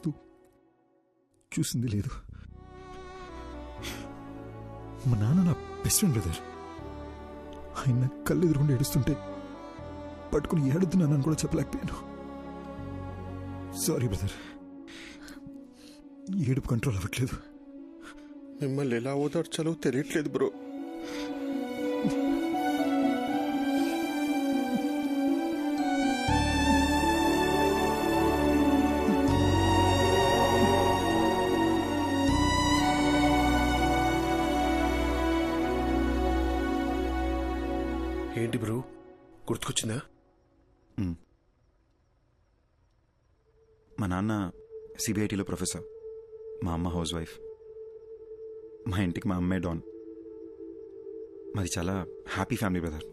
చూస్తూ చూసింది లేదు. మా నాన్న నా బెస్ట్ ఫ్రెండ్ బ్రదర్ ఆయన కళ్ళు ఎదురుకుండా ఏడుస్తుంటే పట్టుకుని ఏడుతున్నానని కూడా చెప్పలేకపోయాను. సారీ బ్రదర్ ఏడుపు కంట్రోల్ అవ్వట్లేదు. మిమ్మల్ని ఎలా ఓదార్చాలో తెలియట్లేదు బ్రో ఏంటి బ్రో? గుర్తుకొచ్చిందా? మా నాన్న సిబిఐటిలో ప్రొఫెసర్. మా అమ్మ హౌస్ వైఫ్. మా ఇంటికి మా అమ్మే డాన్. మాది చాలా హ్యాపీ ఫ్యామిలీ బ్రదర్.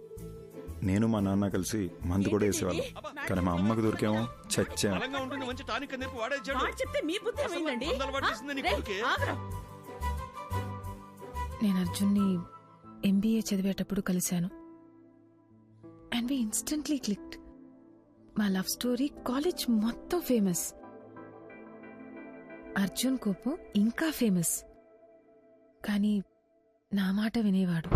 నేను మా నాన్న కలిసి మందు కూడా వేసేవాళ్ళం. కానీ మా అమ్మకు దొరికేమో చచ్చాం. బలంగా ఉంటుంది మంచి టానిక్ అని చెప్పి వాడేచ్చాడు వాడు చెప్తే మీ బుద్ధి ఏమైందండి? మందు అలవాటు చేసింది నీ రేయ్, కొడుకే. ఆగురా. నేను అర్జున్ని ఎంబీఏ చదివేటప్పుడు కలిశాను. అండ్ వి ఇన్స్టెంట్లీ క్లిక్డ్ మా లవ్ స్టోరీ కాలేజ్ మొత్తం ఫేమస్ అర్జున్ కోపం ఇంకా ఫేమస్ కానీ నా మాట వినేవాడు.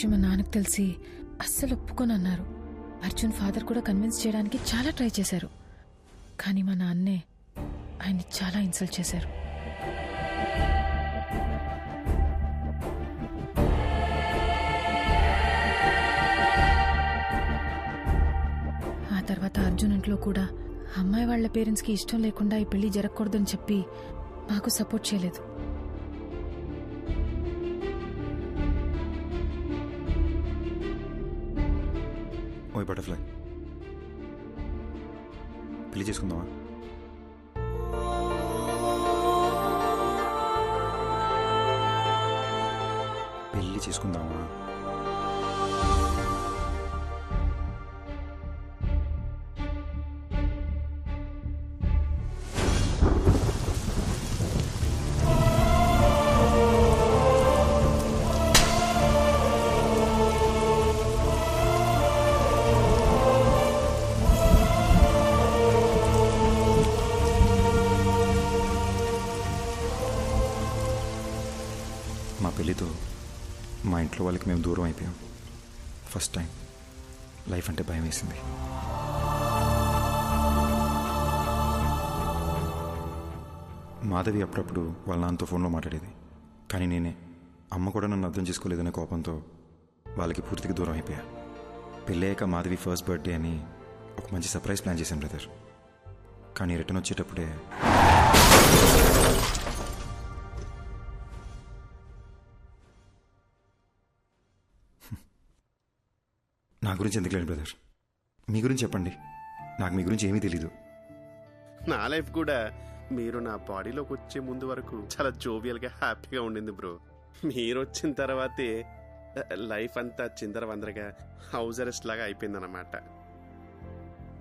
విషయం మా నాన్నకు తెలిసి అస్సలు ఒప్పుకొని అన్నారు అర్జున్ ఫాదర్ కూడా కన్విన్స్ చేయడానికి చాలా ట్రై చేశారు. కానీ మా నాన్నే ఆయన్ని చాలా ఇన్సల్ట్ చేశారు. ఆ తర్వాత అర్జున్ ఇంట్లో కూడా అమ్మాయి వాళ్ళ పేరెంట్స్కి ఇష్టం లేకుండా ఈ పెళ్ళి జరగకూడదని చెప్పి మాకు సపోర్ట్ చేయలేదు. బటర్ఫ్లై. పెళ్ళి చేసుకుందామా? పెళ్ళి చేసుకుందామా? వాళ్ళకి మేము దూరం అయిపోయాం. ఫస్ట్ టైం లైఫ్ అంటే భయం వేసింది. మాధవి అప్పుడప్పుడు వాళ్ళ నాన్నతో ఫోన్లో మాట్లాడేది. కానీ నేనే. అమ్మ కూడా నన్ను అర్థం చేసుకోలేదనే కోపంతో వాళ్ళకి పూర్తిగా దూరం అయిపోయా. పెళ్ళయ్యాక మాధవి ఫస్ట్ బర్త్డే అని ఒక మంచి సర్ప్రైజ్ ప్లాన్ చేశాను బ్రదర్ కానీ రిటర్న్ వచ్చేటప్పుడే నా గురించి ఎందుకు లేదు బ్రదర్? మీ గురించి చెప్పండి. నాకు మీ గురించి ఏమీ తెలీదు. నా లైఫ్ కూడా మీరు నా బాడీలోకి వచ్చే ముందు వరకు చాలా జోవియల్గా హ్యాపీగా ఉండింది బ్రో. మీరు వచ్చిన తర్వాతే లైఫ్ అంతా చిందర వందరగా హౌస్ అరెస్ట్ లాగా అయిపోయిందన్నమాట.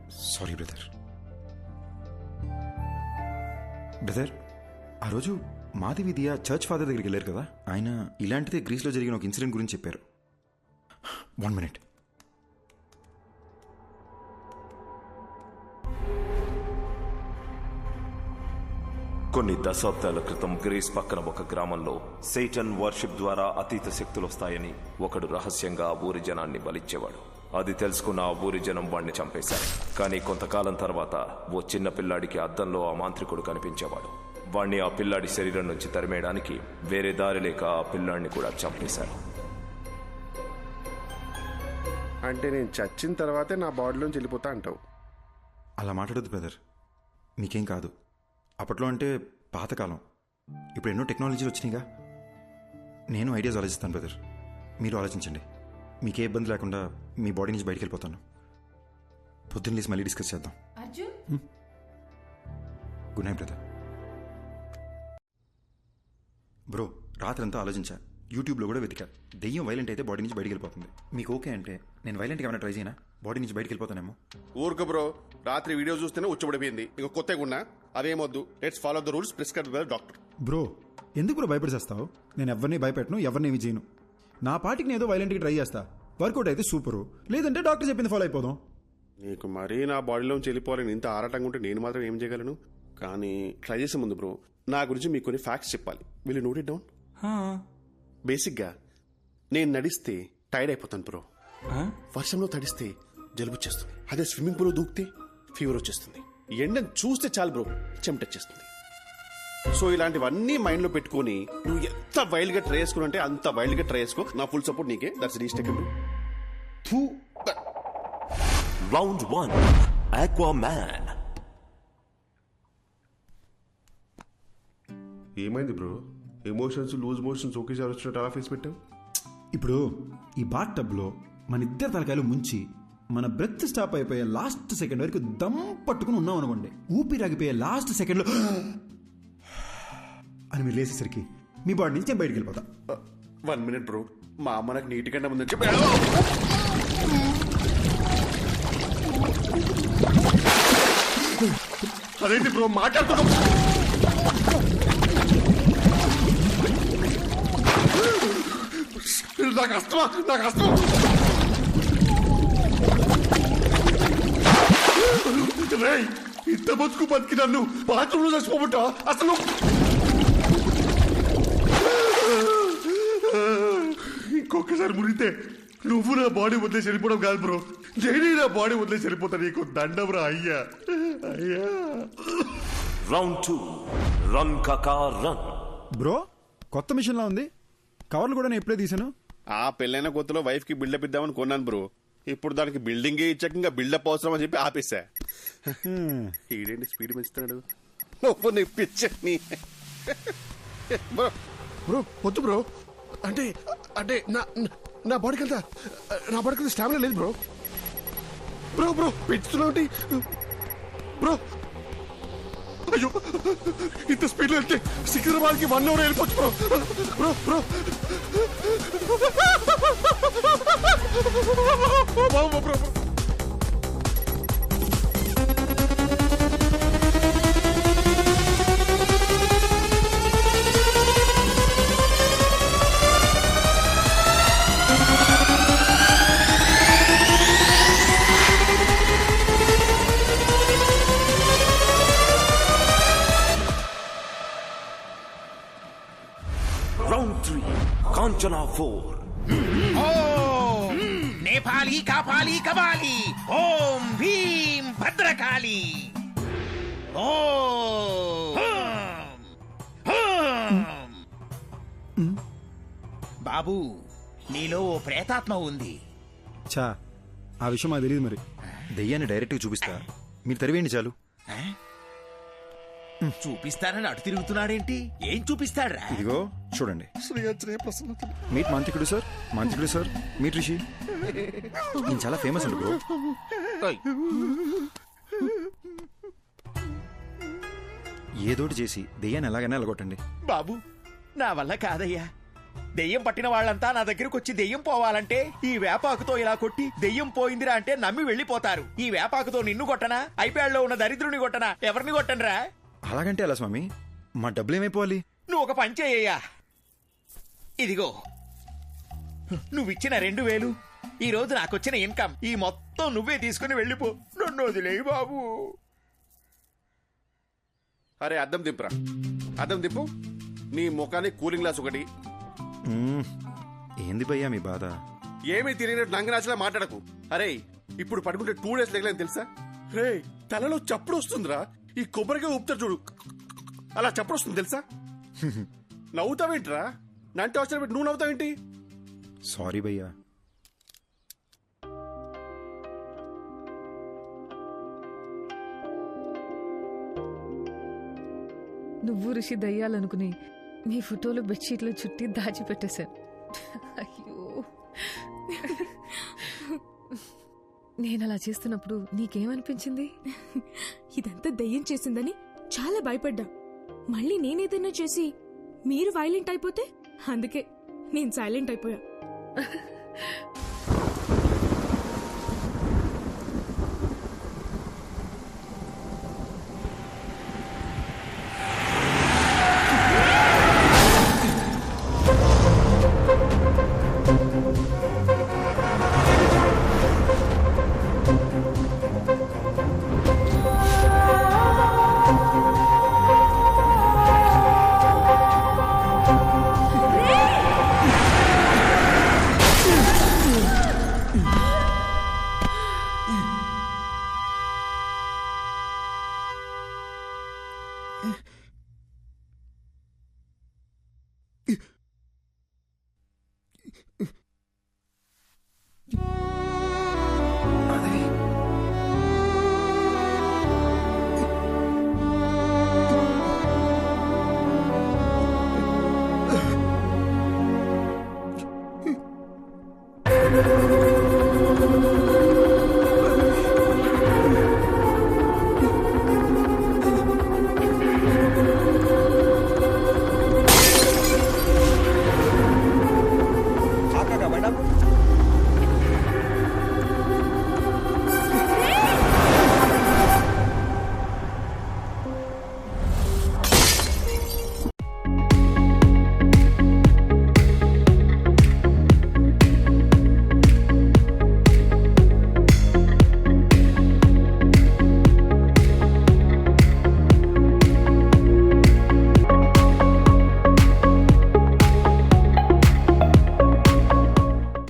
Sorry brother. బ్రదర్ ఆ రోజు మాధవి దియా చర్చ్ ఫాదర్ దగ్గరికి వెళ్ళారు కదా? ఆయన ఇలాంటిదే గ్రీస్లో జరిగిన ఒక ఇన్సిడెంట్ గురించి చెప్పారు. వన్ మినిట్ కొన్ని దశాబ్దాల క్రితం గ్రీస్ పక్కన ఒక గ్రామంలో సేటన్ వర్షిప్ ద్వారా అతీత శక్తులు వస్తాయని ఒకడు రహస్యంగా ఆ ఊరి జనాన్ని బలిచ్చేవాడు. అది తెలుసుకున్న ఆ ఊరి జనం వాడిని చంపేశారు. కానీ కొంతకాలం తర్వాత ఓ చిన్న పిల్లాడికి అద్దంలో ఆ మాంత్రికుడు కనిపించేవాడు. వాణ్ణి ఆ పిల్లాడి శరీరం నుంచి తరిమేయడానికి వేరే దారి లేక ఆ పిల్లాడిని కూడా చంపేశారు. అంటే నేను చచ్చిన తర్వాతే నా బాడీలోంచి వెళ్ళిపోతా అంటావు. అలా మాట్లాడొద్దు బ్రదర్. మీకేం కాదు. అప్పట్లో అంటే పాతకాలం. ఇప్పుడు ఎన్నో టెక్నాలజీలు వచ్చినాయిగా. నేను ఐడియాస్ ఆలోచిస్తాను బ్రదర్. మీరు ఆలోచించండి. మీకే ఇబ్బంది లేకుండా మీ బాడీ నుంచి బయటికి వెళ్ళిపోతాను. పొద్దున్న లేసి మళ్ళీ డిస్కస్ చేద్దాం. Arjun? Good night brother. Bro రాత్రంతా ఆలోచించా. యూట్యూబ్లో కూడా వెతికా. దెయ్యం వైలెంట్ అయితే బాడీ నుంచి బయటికి వెళ్ళిపోతుంది. మీకు ఓకే అంటే నేను వైలెంట్గా ఏమైనా ట్రై చేయనా? బాడీ నుంచి బయటికి వెళ్ళిపోతానేమో. ఊరుకు బ్రో. రాత్రి వీడియో చూస్తేనే ఉచ్చబడిపోయింది. ఇక కొత్తగా ఉన్నా అదేమొద్దు. Let's follow the rules prescribe by doctor bro ఎందుకు బ్రో భయపడిచేస్తావు నేను ఎవరిని భయపెట్టను ఎవరిని ఏమి చేయను. నా పాటికి నేను ఏదో వైలెంట్గా ట్రై చేస్తా. వర్కౌట్ అయితే సూపరు. లేదంటే డాక్టర్ చెప్పింది ఫాలో అయిపోదాం. నీకు మరీ నా బాడీలోంచి వెళ్ళిపోవాలని ఇంత ఆరాటంగా ఉంటే నేను మాత్రం ఏం చేయగలను? కానీ ట్రై చేసే ముందు బ్రో నా గురించి మీకు కొన్ని ఫ్యాక్ట్స్ చెప్పాలి. వీళ్ళు నోట్ ఇట్ డౌన్ బేసిక్గా నేను నడిస్తే టైర్డ్ అయిపోతాను బ్రో. వర్షంలో తడిస్తే జలుబు వచ్చేస్తుంది అదే స్విమ్మింగ్ పూల్ దూకితే ఫీవర్ వచ్చేస్తుంది. ఎండని చూస్తే చాలు బ్రో చెమటొచ్చేస్తుంది సో ఇలాంటివన్నీ మైండ్లో పెట్టుకొని నువ్వు ఎంత వైల్డ్గా ట్రై చేసుకుని అంటే అంత వైల్డ్గా ట్రై చేసుకో. నా ఫుల్ సపోర్ట్ నీకే. That's rest two round one aqua man ఏమైంది బ్రో? ఎమోషన్స్ లూజ్ మోషన్స్ ఒకేసారి వచ్చినట్టు అలా ఫేస్ పెట్టావు? ఇప్పుడు ఈ బాత్ టబ్లో మన ఇద్దరు తలకాయలు ముంచి మన బ్రెత్ స్టాప్ అయిపోయే లాస్ట్ సెకండ్ వరకు దమ్ పట్టుకుని ఉన్నాం అనుకోండి. ఊపిరాగిపోయే లాస్ట్ సెకండ్లో అని మీరు లేచేసరికి మీ బాడీ నుంచి నేను బయటికి వెళ్ళిపోతా. వన్ మినిట్ బ్రో మా అమ్మ నాకు నీటి కంటే ముందు చెప్పి అదేంటి బ్రో మాట్లాడుతున్నా. నాకు అస్తమా నాకు అస్తమా ఇంత బతుకు బతికి నన్ను బాత్రూంలో చచ్చిపోబట్టా? అసలు ఇంకొకసారి మునిగితే నువ్వు నా బాడీ వదిలేసి వెళ్ళిపోవడం కాదు బ్రో. నేనే నా బాడీ వదిలేసి వెళ్ళిపోతా నీకు దండం అయ్యా. అయ్యా. రౌండ్ టూ రన్ కకా రన్ బ్రో కొత్త మిషన్లా ఉంది? కవర్లు కూడా నేను ఎప్పుడే తీసాను ఆ పెళ్ళైన కొత్తలో వైఫ్కి బిల్డప్ ఇద్దామని కొన్నాను బ్రో. ఇప్పుడు దానికి బిల్డింగ్ ఇచ్చాక ఇంకా బిల్డప్ అవసరం అని చెప్పి ఆపేసా ఈడేంటి స్పీడ్ పెంచుతాడు నువ్వు నీ. పిచ్చని బ్రో. బ్రో వద్దు బ్రో. అంటే అంటే నా నా బాడీకి అంతా నా బాడీకి స్టామినా లేదు బ్రో. బ్రో బ్రో పెంచుతున్నావు బ్రో అయ్యో ఇంత స్పీడ్ వెళ్తే సికింద్రాబాద్కి వన్ అవర్ వెళ్ళిపోవచ్చు bro. Bro bro. Bro bro. Nepali కాపాలి కబాలి ఓం భీం భద్రకాళి. ఓం హోం. బాబు నీలో ఓ ప్రేతాత్మ ఉంది. చా ఆ విషయం మాకు తెలియదు మరి. దెయ్యాన్ని డైరెక్ట్గా చూపిస్తా. మీరు తరివేయండి చాలు. చూపిస్తానని అటు తిరుగుతున్నాడేంటి? ఏం చూపిస్తాడ్రా? ఇదిగో చూడండి. మీట్ మాంత్రికుడు సార్ మాంత్రికుడు సార్ మీట్ రిషి. నేను చాలా ఫేమస్ అండి బ్రో. ఏదోటి చేసి దెయ్యాన్ని ఎలాగైనా ఎలగొట్టండి. బాబు నా వల్ల కాదయ్యా. దెయ్యం పట్టిన వాళ్ళంతా నా దగ్గరకు వచ్చి దెయ్యం పోవాలంటే ఈ వేపాకుతో ఇలా కొట్టి దెయ్యం పోయిందిరా అంటే నమ్మి వెళ్ళిపోతారు. ఈ వేపాకుతో నిన్ను కొట్టనా? ఐప్యాడ్లో ఉన్న దరిద్రుని కొట్టనా? ఎవరిని కొట్టనరా? అలాగంటే ఎలా స్వామి? మా డబ్బులు ఏమైపోవాలి? నువ్వు ఒక పని చేయ్యా ఇదిగో. నువ్విచ్చిన రెండు వేలు ఈ రోజు నాకొచ్చిన ఇన్కమ్ ఈ మొత్తం నువ్వే తీసుకుని వెళ్ళిపో. నన్ను వదిలేయి బాబు. అరే అద్దం దింపురా అద్దం దింపు నీ ముఖానికి కూలింగ్ గ్లాస్ ఒకటి. మ్మ్. ఏంది భయ్యా మీ బాధ? ఏమీ తెలియనట్టు నంగనాచలా మాట్లాడకు. అరే ఇప్పుడు పడుకుంటే టూ డేస్ లేకలేని తెలుసా? రే తలలో చప్పుడు వస్తుందిరా. ఈ కొబ్బరిగా ఊపుతారు చూడు. అలా చప్పుడు వస్తుంది తెలుసా? నవ్వుతావేంట్రా? నంటే అవసరం పెట్టి నువ్వు నవ్వుతావేంటి? సారీ భయ్యా. నువ్వు ఋషి దయ్యాలనుకుని మీ ఫోటోలు బెడ్షీట్లో చుట్టి దాచిపెట్టేశాను అయ్యో. నేను అలా చేస్తున్నప్పుడు నీకేమనిపించింది? ఇదంతా దయ్యం చేసిందని చాలా భయపడ్డా. మళ్ళీ నేనేదైనా చేసి మీరు వైలెంట్ అయిపోతే? అందుకే నేను సైలెంట్ అయిపోయా. Uh,